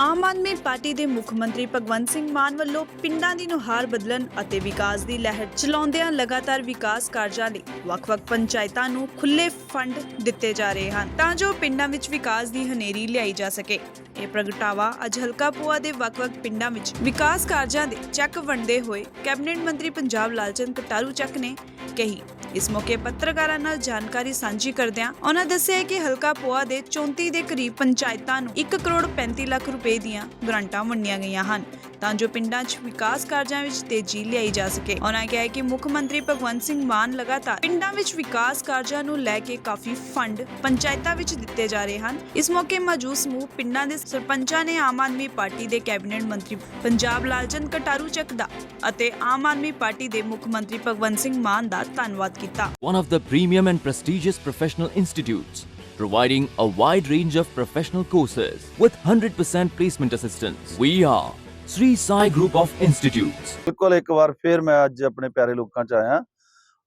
Aam Aadmi party ਦੇ ਮੁੱਖ ਮੰਤਰੀ ਭਗਵੰਤ ਸਿੰਘ ਮਾਨ ਵੱਲੋਂ ਪਿੰਡਾਂ ਦੀ ਨੁਹਾਰ ਬਦਲਣ ਅਤੇ ਵਿਕਾਸ ਦੀ ਲਹਿਰ ਚਲਾਉਂਦਿਆਂ ਲਗਾਤਾਰ ਵਿਕਾਸ ਕਾਰਜਾਂ ਲਈ ਵੱਖ-ਵੱਖ ਪੰਚਾਇਤਾਂ ਨੂੰ ਖੁੱਲੇ ਫੰਡ ਦਿੱਤੇ ਜਾ ਰਹੇ ਹਨ ਤਾਂ ਜੋ ਪਿੰਡਾਂ ਵਿੱਚ ਵਿਕਾਸ ਦੀ ਹਨੇਰੀ ਲਿਆਈ ਜਾ ਸਕੇ। ਇਹ ਪ੍ਰਗਟਾਵਾ ਅੱਜ ਹਲਕਾ ਪੂਆ ਦੇ ਵੱਖ-ਵੱਖ ਪਿੰਡਾਂ ਵਿੱਚ ਵਿਕਾਸ ਕਾਰਜਾਂ ਦੇ ਚੈੱਕ ਵੰਡਦੇ ਹੋਏ ਕੈਬਨਿਟ ਮੰਤਰੀ ਪੰਜਾਬ ਲਾਲਚੰਦ ਕਟਾਰੂ ਚੱਕ ਨੇ ਕਹੀ। ਇਸ ਮੌਕੇ ਪੱਤਰਕਾਰਾਂ ਨਾਲ ਜਾਣਕਾਰੀ ਸਾਂਝੀ ਕਰਦਿਆਂ ਉਹਨਾਂ ਦੱਸਿਆ ਕਿ ਹਲਕਾ ਪੋਆ ਦੇ 34 ਦੇ ਕਰੀਬ ਪੰਚਾਇਤਾਂ ਨੂੰ 1 ਕਰੋੜ 35 ਲੱਖ ਰੁਪਏ ਦੀਆਂ ਗ੍ਰਾਂਟਾਂ ਵੰਡੀਆਂ ਗਈਆਂ ਹਨ, ਤਾਂ ਜੋ ਪਿੰਡਾਂ 'ਚ ਵਿਕਾਸ ਕਾਰਜਾਂ ਵਿੱਚ ਤੇਜ਼ੀ ਲਿਆਈ ਜਾ ਸਕੇ। ਉਹਨਾਂ ਕਿਹਾ ਕਿ ਮੁੱਖ ਮੰਤਰੀ ਭਗਵੰਤ ਸਿੰਘ ਮਾਨ ਲਗਾਤਾਰ ਪਿੰਡਾਂ ਵਿੱਚ ਵਿਕਾਸ ਕਾਰਜਾਂ ਨੂੰ ਲੈ ਕੇ ਕਾਫੀ ਫੰਡ ਪੰਚਾਇਤਾਂ ਵਿੱਚ ਦਿੱਤੇ ਜਾ ਰਹੇ ਹਨ। ਇਸ ਮੌਕੇ ਮੌਜੂਦ ਸਮੂਹ ਪਿੰਡਾਂ ਦੇ ਸਰਪੰਚਾਂ ਨੇ ਆਮ ਆਦਮੀ ਪਾਰਟੀ ਦੇ ਕੈਬਨਿਟ ਮੰਤਰੀ ਪੰਜਾਬ ਲਾਲਚੰਦ ਕਟਾਰੂ ਚੱਕ ਦਾ ਅਤੇ ਆਮ ਆਦਮੀ ਪਾਰਟੀ ਦੇ ਮੁੱਖ ਮੰਤਰੀ ਭਗਵੰਤ ਸਿੰਘ ਮਾਨ ਦਾ ਧੰਨਵਾਦ ਕੀਤਾ one of the premium and prestigious professional institutes, providing a wide range of professional courses with 100% placement assistance. We are Sri Sai Group of Institutes. ਬਿਲਕੁਲ ਇੱਕ ਵਾਰ ਫੇਰ ਮੈਂ ਅੱਜ ਆਪਣੇ ਪਿਆਰੇ ਲੋਕਾਂ ਚ ਆਇਆ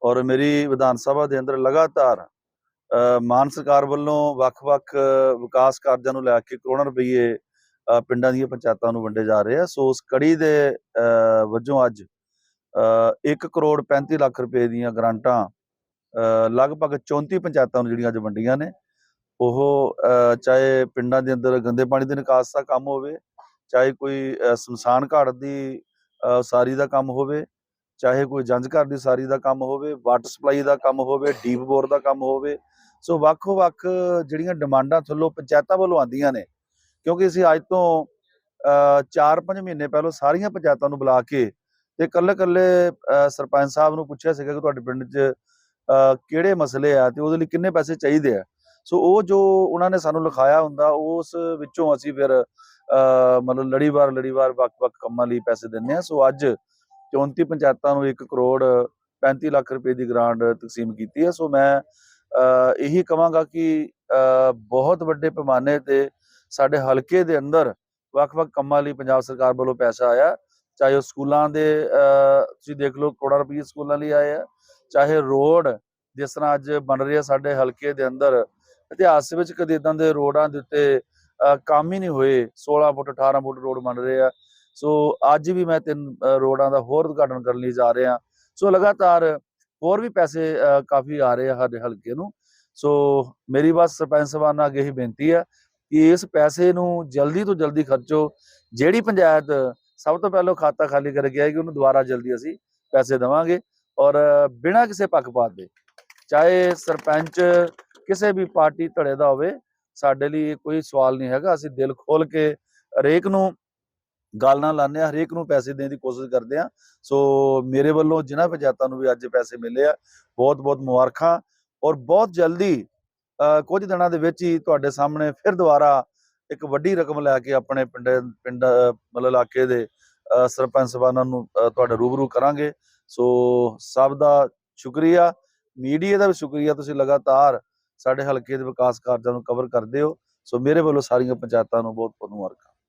ਔਰ ਮੇਰੀ ਵਿਧਾਨ ਸਭਾ ਦੇ ਅੰਦਰ ਲਗਾਤਾਰ ਅ, ਮਾਨ ਸਰਕਾਰ ਵੱਲੋਂ ਵੱਖ-ਵੱਖ ਵਿਕਾਸ ਕਾਰਜਾਂ ਨੂੰ ਲੈ ਕੇ ਕਰੋੜਾਂ ਰੁਪਏ ਅ, ਪਿੰਡਾਂ ਦੀਆਂ ਪੰਚਾਇਤਾਂ ਨੂੰ ਵੰਡੇ ਜਾ ਰਹੇ ਆ ਸੋ ਉਸ ਕੜੀ ਦੇ ਅ, ਵਜੋਂ ਅੱਜ 1 ਕਰੋੜ 35 ਲੱਖ ਰੁਪਏ ਦੀਆਂ ਗ੍ਰਾਂਟਾਂ ਲਗਭਗ 34 ਪੰਚਾਇਤਾਂ ਨੂੰ ਜਿਹੜੀਆਂ ਅੱਜ ਵੰਡੀਆਂ ਨੇ ਉਹ ਚਾਹੇ ਪਿੰਡਾਂ ਦੇ ਅੰਦਰ ਗੰਦੇ ਪਾਣੀ ਦੇ ਨਿਕਾਸ ਦਾ ਕੰਮ ਹੋਵੇ ਚਾਹੇ ਕੋਈ ਸਮਸਾਨ ਘਾਟ ਦੀ ਅ, ਸਾਰੀ ਦਾ ਕੰਮ ਹੋਵੇ ਚਾਹੇ ਕੋਈ ਜੰਜ ਘਰ ਦੀ ਸਾਰੀ ਦਾ ਕੰਮ ਹੋਵੇ ਵਾਟਰ ਸਪਲਾਈ ਦਾ ਕੰਮ ਹੋਵੇ ਡੀਪ ਬੋਰ ਦਾ ਕੰਮ ਹੋਵੇ ਸੋ ਵੱਖ-ਵੱਖ ਜਿਹੜੀਆਂ ਡਿਮਾਂਡਾਂ ਥੱਲੋਂ ਪੰਚਾਇਤਾਂ ਵੱਲੋਂ ਆਉਂਦੀਆਂ ਨੇ ਕਿਉਂਕਿ ਅਸੀਂ ਅੱਜ ਤੋਂ 4-5 ਮਹੀਨੇ ਪਹਿਲਾਂ ਸਾਰੀਆਂ ਪੰਚਾਇਤਾਂ ਨੂੰ ਬੁਲਾ ਕੇ ਤੇ ਕੱਲੇ-ਕੱਲੇ ਸਰਪੰਚ ਸਾਹਿਬ ਨੂੰ ਪੁੱਛਿਆ ਸੀਗਾ ਕਿ ਤੁਹਾਡੇ ਪਿੰਡ 'ਚ ਕਿਹੜੇ ਮਸਲੇ ਆ ਤੇ ਉਹਦੇ ਲਈ ਕਿੰਨੇ ਪੈਸੇ ਚਾਹੀਦੇ ਆ। ਸੋ ਉਹ ਜੋ ਉਹਨਾਂ ਨੇ ਸਾਨੂੰ ਲਿਖਾਇਆ ਹੁੰਦਾ ਉਸ ਵਿੱਚੋਂ ਅਸੀਂ ਫਿਰ ਅ, ਮਤਲਬ ਲੜੀਵਾਰ ਲੜੀਵਾਰ ਵੱਖ-ਵੱਖ ਕੰਮਾਂ ਲਈ ਪੈਸੇ ਦਿੰਦੇ ਆ ਸੋ ਅੱਜ 34 ਪੰਚਾਇਤਾਂ ਨੂੰ 1 ਕਰੋੜ 35 ਲੱਖ ਰੁਪਏ ਦੀ ਗ੍ਰਾਂਟ ਤਕਸੀਮ ਕੀਤੀ ਹੈ। ਸੋ ਮੈਂ ਅ, ਇਹੀ ਕਵਾਂਗਾ ਕਿ ਅ, ਬਹੁਤ ਵੱਡੇ ਪੈਮਾਨੇ ਤੇ ਸਾਡੇ ਹਲਕੇ ਦੇ ਅੰਦਰ ਵੱਖ-ਵੱਖ ਕੰਮਾਂ ਲਈ ਪੰਜਾਬ ਸਰਕਾਰ ਵੱਲੋਂ ਪੈਸਾ ਆਇਆ। ਚਾਹੇ ਉਹ ਸਕੂਲਾਂ ਦੇ ਤੁਸੀਂ ਦੇਖ ਲਓ ਕਰੋੜਾਂ ਰੁਪਏ ਸਕੂਲਾਂ ਲਈ ਆਏ ਆ, ਚਾਹੇ ਰੋਡ ਜਿਸ ਤਰ੍ਹਾਂ ਅੱਜ ਬਣ ਰਹੇ ਆ ਸਾਡੇ ਹਲਕੇ ਦੇ ਅੰਦਰ, ਇਤਿਹਾਸ ਵਿੱਚ ਕਦੇ ਇਦਾਂ ਦੇ ਰੋਡਾਂ ਦੇ ਉੱਤੇ ਕੰਮ ਹੀ ਨਹੀਂ ਹੋਏ 16 ਫੁੱਟ 18 ਫੁੱਟ ਰੋਡ ਬਣ ਰਹੇ ਆ। ਸੋ ਅੱਜ ਵੀ ਮੈਂ ਤਿੰਨ ਰੋਡਾਂ ਦਾ ਹੋਰ ਉਦਘਾਟਨ ਕਰਨ ਲਈ ਜਾ ਰਿਹਾ। ਸੋ ਲਗਾਤਾਰ ਹੋਰ ਵੀ ਪੈਸੇ ਕਾਫੀ ਆ ਰਹੇ ਆ ਸਾਡੇ ਹਲਕੇ ਨੂੰ। ਸੋ ਮੇਰੀ ਬਸ ਸਰਪੰਚ ਸਾਹਿਬਾਨ ਨਾਲ ਅੱਗੇ ਹੀ ਬੇਨਤੀ ਆ ਕਿ ਇਸ ਪੈਸੇ ਨੂੰ ਜਲਦੀ ਤੋਂ ਜਲਦੀ ਖਰਚੋ। ਜਿਹੜੀ ਪੰਚਾਇਤ ਸਭ ਤੋਂ ਪਹਿਲਾਂ ਖਾਤਾ ਖਾਲੀ ਕਰਕੇ ਆਏਗੀ, ਉਹਨੂੰ ਦੁਬਾਰਾ ਜਲਦੀ ਅਸੀਂ ਪੈਸੇ ਦੇਵਾਂਗੇ ਔਰ ਬਿਨਾਂ ਕਿਸੇ ਪੱਖਪਾਤ ਦੇ, ਚਾਹੇ ਸਰਪੰਚ ਕਿਸੇ ਵੀ ਪਾਰਟੀ ਧੜੇ ਦਾ ਹੋਵੇ, ਸਾਡੇ ਲਈ ਇਹ ਕੋਈ ਸਵਾਲ ਨਹੀਂ ਹੈਗਾ, ਅਸੀਂ ਦਿਲ ਖੋਲ ਕੇ ਹਰੇਕ ਨੂੰ ਗੱਲ ਨਾਲ ਲਾਉਂਦੇ ਆ ਹਰੇਕ ਨੂੰ ਪੈਸੇ ਦੇਣ ਦੀ ਕੋਸ਼ਿਸ਼ ਕਰਦੇ ਆ ਸੋ ਮੇਰੇ ਵੱਲੋਂ ਜਿਨ੍ਹਾਂ ਪੰਚਾਇਤਾਂ ਨੂੰ ਵੀ ਅੱਜ ਪੈਸੇ ਮਿਲੇ ਆ ਬਹੁਤ ਬਹੁਤ ਮੁਬਾਰਕਾਂ ਔਰ ਬਹੁਤ ਜਲਦੀ ਕੁਝ ਦਿਨਾਂ ਦੇ ਵਿੱਚ ਹੀ ਤੁਹਾਡੇ ਸਾਹਮਣੇ ਫਿਰ ਦੁਬਾਰਾ ਇੱਕ ਵੱਡੀ ਰਕਮ ਲੈ ਕੇ ਆਪਣੇ ਪਿੰਡ ਪਿੰਡ ਮਤਲਬ ਇਲਾਕੇ ਦੇ ਅ, ਸਰਪੰਚ ਸਾਹਿਬਾਨਾਂ ਨੂੰ ਅ, ਤੁਹਾਡੇ ਰੂਬਰੂ ਕਰਾਂਗੇ। ਸੋ ਸਭ ਦਾ ਸ਼ੁਕਰੀਆ। ਮੀਡੀਆ ਦਾ ਵੀ ਸ਼ੁਕਰੀਆ। ਤੁਸੀਂ ਲਗਾਤਾਰ ਸਾਡੇ ਹਲਕੇ ਦੇ ਵਿਕਾਸ ਕਾਰਜਾਂ ਨੂੰ ਕਵਰ ਕਰਦੇ ਹੋ। ਸੋ ਮੇਰੇ ਵੱਲੋਂ ਸਾਰੀਆਂ ਪੰਚਾਇਤਾਂ ਨੂੰ ਬਹੁਤ ਬਹੁਤ ਮੁਬਾਰਕਾਂ।